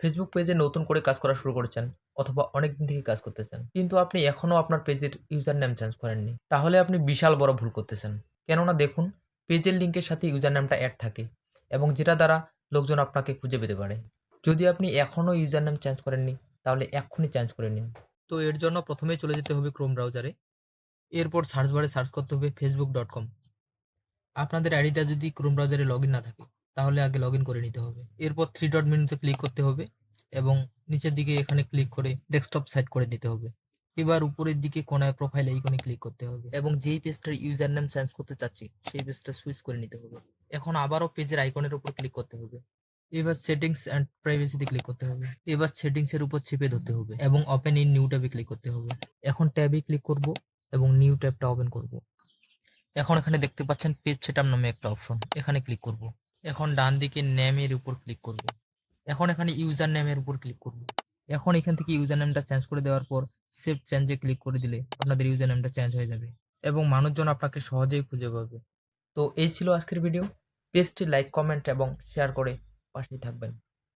Facebook পেজে নতুন করে কাজ করা শুরু করেছেন অথবা অনেক দিন থেকে কাজ করতেছেন। কিন্তু আপনি এখনও আপনার পেজের ইউজার নেম চেঞ্জ করেননি। তাহলে আপনি বিশাল বড় ভুল করতেছেন। কেননা দেখুন পেজের লিঙ্কের সাথে ইউজার নামটা অ্যাড থাকে এবং যেটা দ্বারা লোকজন আপনাকে খুঁজে পেতে পারে। যদি আপনি এখনও ইউজার নেম চেঞ্জ করেননি, তাহলে এক্ষুনি চেঞ্জ করে নিন। তো এর জন্য প্রথমেই চলে যেতে হবে ক্রোম ব্রাউজারে এরপর সার্চ বারে সার্চ করতে হবে ফেসবুক ডট কম আপনাদের আইডিটা যদি ক্রোম ব্রাউজারে লগ না থাকে তাহলে আগে লগ করে নিতে হবে। এরপর থ্রি ডট মেনুতে ক্লিক করতে হবে এবং নিচের দিকে এখানে ক্লিক করে ডেস্কটপ সেট করে নিতে হবে। এবার উপরের দিকে কোনায় প্রোফাইল আইকনে ক্লিক করতে হবে এবং যেই পেজটার ইউজার নেম চেঞ্জ করতে চাচ্ছি, সেই পেজটা সুইচ করে নিতে হবে। এখন আবারও পেজের আইকনের উপর ক্লিক করতে হবে। এবার সেটিংস অ্যান্ড প্রাইভেসিতে ক্লিক করতে হবে। এবার সেটিংস এর উপর চেপে ধরতে হবে এবং ওপেন ইন নিউ ট্যাবে ক্লিক করতে হবে। এখন ট্যাবে ক্লিক করব এবং নিউ ট্যাবটা ওপেন করব। এখন এখানে দেখতে পাচ্ছেন পেজ সেটআপ নামে একটা অপশন এখানে ক্লিক করব। এখন ডান দিকে নেমের উপর ক্লিক করব। এখন এখানে ইউজার নেমের উপর ক্লিক করব। এখন এখান থেকে ইউজার নেমটা চেঞ্জ করে দেওয়ার পর সেভ চেঞ্জে ক্লিক করে দিলে আপনাদের ইউজার নেমটা চেঞ্জ হয়ে যাবে এবং মানুষজন আপনাকে সহজেই খুঁজে পাবে। তো এই ছিল আজকের ভিডিও পেজটি লাইক কমেন্ট এবং শেয়ার করে পাশেই থাকবেন।